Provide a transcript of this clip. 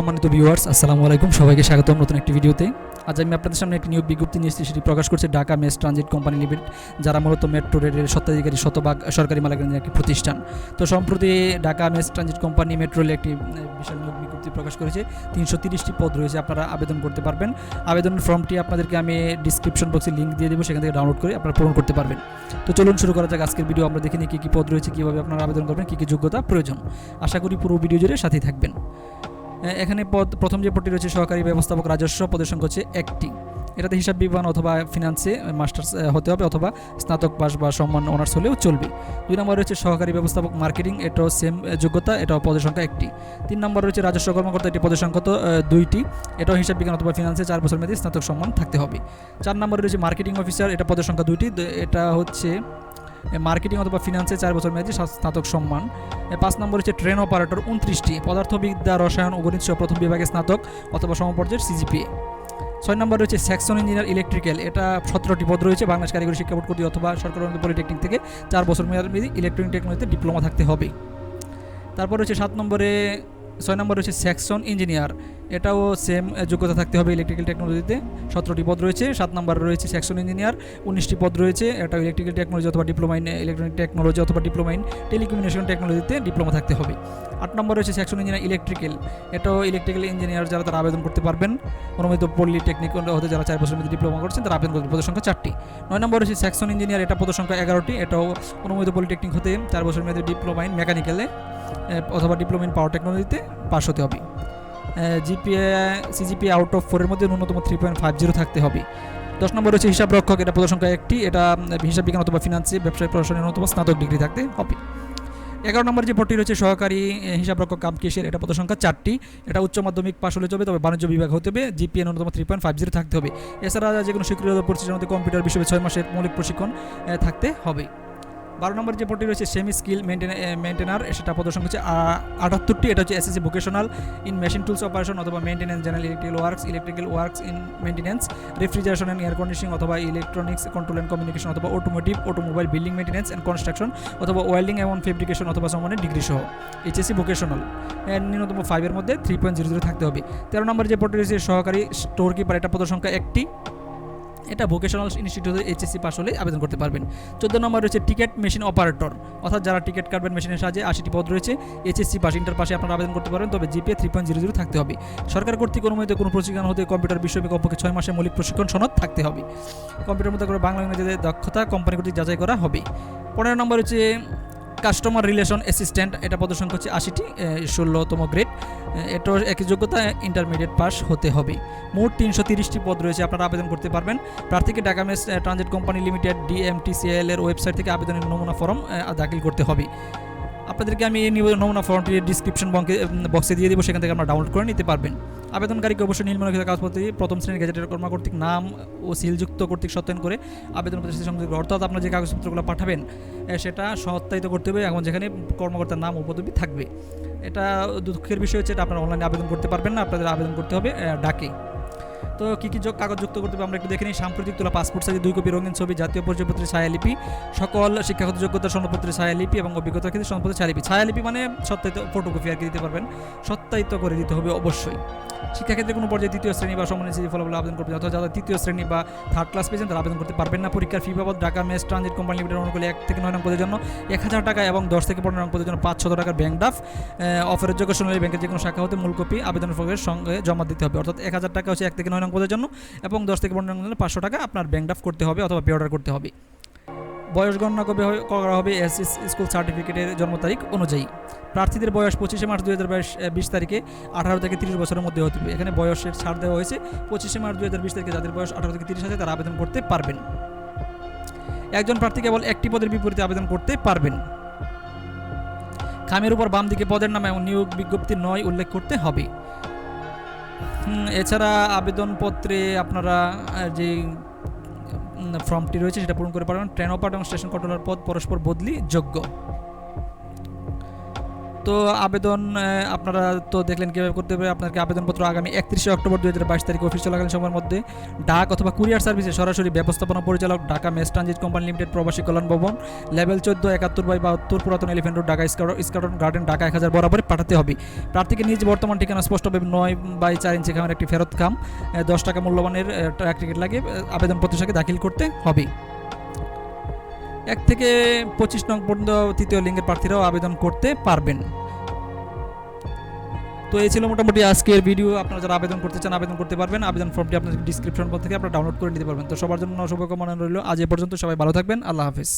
সম্মানিত ভিউয়ার্স আসসালামু আলাইকুম। সবাইকে স্বাগতম নতুন একটি ভিডিওতে। আজ আমি আপনাদের সামনে একটি নিয়োগ বিজ্ঞপ্তি নিয়ে এসেছি, সেটি প্রকাশ করছে Dhaka mass transit company limited, যারা মূলত মেট্রো রেলের স্বত্বাধিকারী, শতভাগ সরকারি মালিকানাধীন একটি প্রতিষ্ঠান। তো সম্প্রতি Dhaka mass transit company metro রেলে একটি বিশাল নিয়োগ বিজ্ঞপ্তি প্রকাশ করেছে। তিনশো তিরিশটি পদ রয়েছে, আপনারা আবেদন করতে পারবেন। আবেদনের ফর্মটি আপনাদেরকে আমি ডিসক্রিপশন বক্সে লিঙ্ক দিয়ে দেবো, সেখান থেকে ডাউনলোড করে আপনারা পূরণ করতে পারবেন। তো চলুন শুরু করা যাক, আজকের ভিডিও আমরা দেখে নিই কী কী পদ রয়েছে, কীভাবে আপনারা আবেদন করবেন, কী কী যোগ্যতা প্রয়োজন। আশা করি পুরো ভিডিও জুড়ে সাথেই থাকবেন। এখানে পদ, প্রথম যে পদটি রয়েছে, সহকারী ব্যবস্থাপক রাজস্ব পদের সংখ্যা হচ্ছে একটি। এটাতে হিসাব বিজ্ঞান অথবা ফিনান্সে মাস্টার্স হতে হবে অথবা স্নাতক পাস বা সম্মান অনার্স হলেও চলবে। দুই নম্বর রয়েছে সহকারী ব্যবস্থাপক মার্কেটিং এটাও সেম যোগ্যতা, এটাও পদের সংখ্যা একটি। তিন নম্বর রয়েছে রাজস্ব কর্মকর্তা, এটি পদের সংখ্যা তো দুইটি। এটাও হিসাব বিজ্ঞান অথবা ফিনান্সে চার বছর মেয়াদী স্নাতক সম্মান থাকতে হবে। চার নম্বরে রয়েছে মার্কেটিং অফিসার এটা পদের সংখ্যা দুইটি। এটা হচ্ছে মার্কেটিং অথবা ফিনান্সে চার বছর মেয়াদী স্নাতক সম্মান। পাঁচ নম্বর হচ্ছে ট্রেন অপারেটর উনত্রিশটি পদার্থবিদ্যা, রসায়ন ও গণিত প্রথম বিভাগে স্নাতক অথবা সমপর্যায়ের সিজিপিএ ছয় নম্বর রয়েছে সেকশন ইঞ্জিনিয়ার ইলেকট্রিক্যাল এটা সতেরোটি পদ রয়েছে, বাংলাদেশ কারিগরি শিক্ষা বোর্ড কর্তৃক অথবা সরকার পলিটেকনিক থেকে চার বছর মেয়াদী ইলেকট্রনিক টেকনোলজিতে ডিপ্লোমা থাকতে হবে। তারপর রয়েছে সাত নম্বরে, ছয় নম্বর রয়েছে সেকশন ইঞ্জিনিয়ার এটাও সেম যোগ্যতা থাকতে হবে ইলেকট্রিক্যাল টেকনোলজিতে সতেরোটি পদ রয়েছে, সাত নম্বর রয়েছে সেকশন ইঞ্জিনিয়ার উনিশটি পদ রয়েছে, এটা ইলেকট্রিক্যাল টেকনোলজি অথবা ডিপ্লোমা ইন ইলেকট্রনিক টেকনোলজি অথবা ডিপ্লোমা ইন টেলিকমিউনিকেশন টেকনোলজিতে ডিপ্লোমা থাকতে হবে। আট নম্বর রয়েছে সেকশন ইঞ্জিনিয়ার ইলেকট্রিক্যাল এটাও ইলেকট্রিক্যাল ইঞ্জিনিয়ার যারা, তারা আবেদন করতে পারবেন। অনুমোদিত পলিটেকনিক হতে যারা চার বছর মধ্যে ডিপ্লোমা করছেন, তারা আবেদন করতে পদের সংখ্যা চারটি। নয় নম্বর রয়েছে সেকশন ইঞ্জিনিয়ার এটা পদের সংখ্যা এগারোটি, এটাও অনুমোদিত পলিটেকনিক হতে চার বছর মেয়াদের ডিপ্লোমা ইন মেকানিক্যালে অথবা ডিপ্লোমা ইন পাওয়ার টেকনোলজিতে পাস হতে হবে। জিপিএ সিজিপিএ আউট অফ ফোরের মধ্যে ন্যূনতম থ্রি পয়েন্ট ফাইভ জিরো থাকতে হবে। দশ নম্বর রয়েছে হিসাব রক্ষক এটা পদের সংখ্যা একটি এটা হিসাব বিজ্ঞান অথবা ফিনান্সে ব্যবসায় প্রশাসনের ন্যূনতম স্নাতক ডিগ্রি থাকতে হবে। এগারো নম্বর যে পদটি রয়েছে সহকারী এ, হিসাব রক্ষক কাম কেশের এটা পদের সংখ্যা চারটি এটা উচ্চ মাধ্যমিক পাশ হলে চলবে তবে বাণিজ্য বিভাগ হতে হবে জিপিএ ন্যূনতম থ্রি পয়েন্ট ফাইভ জিরো থাকতে হবে। এছাড়া যে কোনো স্বীকৃত প্রতিষ্ঠানের মধ্যে কম্পিউটার বিষয়ে ছয় মাসের মৌলিক প্রশিক্ষণ থাকতে হবে। বারো নম্বর যে পদটি রয়েছে সেমি স্কিল মেনটেনার সেটা সংখ্যা হচ্ছে আটাত্তরটি। এটা হচ্ছে SSC vocational in machine tools operation অথবা maintenance general electrical works electrical works in maintenance refrigeration and air conditioning অথবা ইলেকট্রনিক্স কন্ট্রোল অ্যান্ড কমিউনিকেশন অথবা automotive automobile building maintenance and construction অথবা ওয়েল্ডিং এবং ফেব্রিকেশন অথবা সমানের ডিগ্রি সহ। HSC vocational ন্যূনতম ফাইভের মধ্যে থ্রি পয়েন্ট জিরো জিরো থাকতে হবে। তেরো নম্বর যে পদটি রয়েছে, সহকারী স্টোর কিপার এটা পদের সংখ্যা একটি। এটা ভোকেশনাল ইনস্টিটিউটে এইচএসসি পাস হলে আবেদন করতে পারবেন। চোদ্দ নম্বর রয়েছে টিকিট মেশিন অপারেটর অর্থাৎ যারা টিকিট কাটবেন মেশিনের সাহায্যে আশিটি পদ রয়েছে এইচএসসি পাস ইন্টার পাশে আপনারা আবেদন করতে পারবেন, তবে GPA three point zero zero থাকতে হবে। সরকার কর্তৃক অনুমোদিত কোনো প্রশিক্ষণ হতে কম্পিউটার বিষয়ে কমপক্ষে ছয় মাসের মৌলিক প্রশিক্ষণ সনদ থাকতে হবে। কম্পিউটার মধ্যে করে বাংলা ইংরেজিতে দক্ষতা কোম্পানি কর্তৃক যাচাই করা হবে। পনেরো নম্বর হচ্ছে কাস্টমার রিলেশন অ্যাসিস্ট্যান্ট এটা প্রদর্শন করছে আশিটি ষোলোতম গ্রেড এটাও একই যোগ্যতা ইন্টারমিডিয়েট পাস হতে হবে। মোট তিনশো তিরিশটি পদ রয়েছে, আপনারা আবেদন করতে পারবেন। প্রার্থীকে Dhaka mass transit company limited DMTCL এর ওয়েবসাইট থেকে আবেদনের নমুনা ফর্ম দাখিল করতে হবে। আপনাদেরকে আমি এই নমুনা ফর্মটি ডিসক্রিপশন বক্সে দিয়ে দেবো, সেখান থেকে আপনারা ডাউনলোড করে নিতে পারবেন। আবেদনকারীকে অবশ্যই নীলমণিখিত কাগজপত্র প্রথম শ্রেণির গেজেটের কর্মা কর্তৃক নাম ও সিলযুক্ত কর্তৃক সত্যায়ন করে আবেদন প্রতিষ্ঠানের সঙ্গে অর্থাৎ আপনার যে কাগজপত্রগুলো পাঠাবেন সেটা সত্যায়িত করতে হবে এবং যেখানে কর্মকর্তার নাম ও থাকবে। এটা দুঃখের বিষয় হচ্ছে এটা আপনারা অনলাইনে আবেদন করতে পারবেন না, আপনাদের আবেদন করতে হবে ডাকে। তো কী কী কাগজ যুক্ত করতে হবে আমরা একটু দেখে নিই। সাম্প্রতিক তোলা পাসপোর্ট সাইজে দুই কপি রঙিন ছবি, জাতীয় পরিচয়পত্রের ছায়ালিপি, সকল শিক্ষাগত যোগ্যতা সনদপত্রের ছায়ালিপি এবং অভিজ্ঞতার ক্ষেত্রে সনদপত্রের ছায়ালিপি। ছায়ালিপি মানে সত্যায়িত ফটোকপি আর কি দিতে পারবেন। সত্যায়িত করে দিতে হবে অবশ্যই। শিক্ষাক্ষেত্রে কোনো পর্যায়ে তৃতীয় শ্রেণি বা সমন্বয় সিজি ফলাফল আবেদন করবে অথবা যারা তৃতীয় শ্রেণি বা থার্ড ক্লাস পেয়েছেন, তারা আবেদন করতে পারবেন না। পরীক্ষার ফি বাবদ Dhaka mass transit company limited অনুকূলে এক থেকে নয় নং পদের জন্য এক হাজার টাকা এবং দশ থেকে পনেরো নং পদের জন্য পাঁচশত টাকার ব্যাংক ডাফ। অফারের যোগ্য সোনালী ব্যাংকের যে কোনো শাখা হতে মূল কপি আবেদন ফর্মের সঙ্গে জমা দিতে হবে। অর্থাৎ এক হাজার টাকা হচ্ছে এক থেকে নয় নং পদের জন্য এবং দশ থেকে পনেরো নং পদের জন্য পাঁচশো টাকা আপনার ব্যাংক ডাফ করতে হবে অথবা পে অর্ডার করতে হবে। বয়স গণনা কবে করা হবে? এস এস স্কুল সার্টিফিকেটের জন্ম তারিখ অনুযায়ী। প্রার্থীদের বয়স পঁচিশে মার্চ দুই হাজার বিশ তারিখে আঠারো থেকে তিরিশ বছরের মধ্যে হতে হবে। এখানে বয়সের ছাড় দেওয়া হয়েছে। পঁচিশে মার্চ দু হাজার বিশ তারিখে যাদের বয়স আঠারো থেকে তিরিশ আছে, তারা আবেদন করতে পারবেন। একজন প্রার্থী কেবল একটি পদের বিপরীতে আবেদন করতে পারবেন। খামের উপর বাম দিকে পদের নাম এবং নিয়োগ বিজ্ঞপ্তি নয় উল্লেখ করতে হবে। এছাড়া আবেদনপত্রে আপনারা যে ফর্মটি রয়েছে, সেটা পূরণ করে পারবেন ট্রেন অপারেটর এবং স্টেশন কন্ট্রোলার পদ পরস্পর বদলি যোগ্য। তো আবেদন আপনারা তো দেখলেন কীভাবে করতে হবে। আপনাকে আবেদনপত্র আগামী একত্রিশে অক্টোবর দু হাজার বাইশ তারিখ অফিস চলাকালীন সময়ের মধ্যে ডাক অথবা কুরিয়ার সার্ভিসে সরাসরি ব্যবস্থাপনা পরিচালক, Dhaka mass transit company limited প্রবাসী কল্যাণ ভবন, লেভেল চোদ্দ একাত্তর বাই বাহাত্তর পুরাতন এলিফেন্ট রোড ঢাকা স্কাউটন গার্ডেন, ঢাকা এক হাজার বরাবরে পাঠাতে হবে। প্রার্থীকে নিজ বর্তমান ঠিকানা স্পষ্টভাবে নয় বাই চার ইঞ্চি খামের একটি ফেরত খাম। দশ টাকা মূল্যবানের ট্রাক টিকিট লাগে আবেদনপত্রের সাথে দাখিল করতে হবে। এক থেকে পঁচিশ নং পর্যন্ত তৃতীয় লিঙ্গের প্রার্থীরাও আবেদন করতে পারবেন। তো এই ছিল মোটামুটি আজকের ভিডিও আপনারা যারা আবেদন করতে চান, আবেদন করতে পারবেন। আবেদন ফর্মটি আপনার ডিসক্রিপশন থেকে আপনারা ডাউনলোড করে নিতে পারবেন। তো সবার জন্য শুভকামনা রইল। আজ এ পর্যন্ত সবাই ভালো থাকবেন। আল্লাহ হাফিজ।